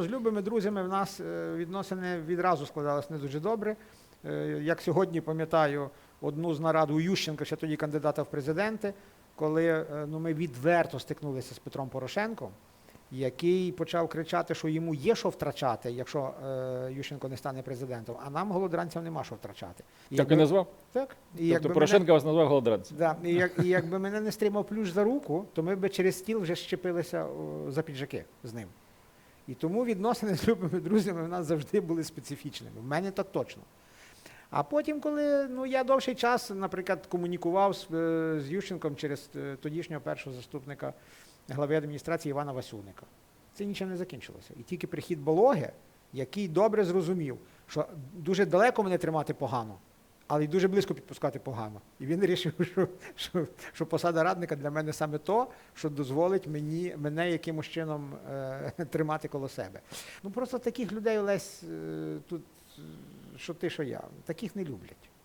З любими друзями в нас е, відносини відразу складалися не дуже добре. Е, Як сьогодні пам'ятаю одну з нарад у Ющенка, ще тоді кандидата в президенти, коли е, ну, ми відверто стикнулися з Петром Порошенком, який почав кричати, що йому є що втрачати, якщо е, Ющенко не стане президентом, а нам, голодранцям, нема що втрачати. І Так і назвав? Так. І Тобто якби Порошенко вас назвав голодранцем. Да, і, як, і якби мене не стримав плюш за руку, то ми б через стіл вже щепилися за піджаки з ним. І тому відносини з любими друзями в нас завжди були специфічними. В мене так точно. А потім, коли ну, я довший час, наприклад, комунікував з, е, з Ющенком через е, тодішнього першого заступника глави адміністрації Івана Васюника, це нічим не закінчилося. І тільки прихід Бологи, який добре зрозумів, що дуже далеко мене тримати погано, але й дуже близько підпускати погано. І він вирішив, що, що, що посада радника для мене саме то, що дозволить мені, мене якимось чином е, тримати коло себе. Ну просто таких людей Олесь е, тут, е, що ти, що я, таких не люблять.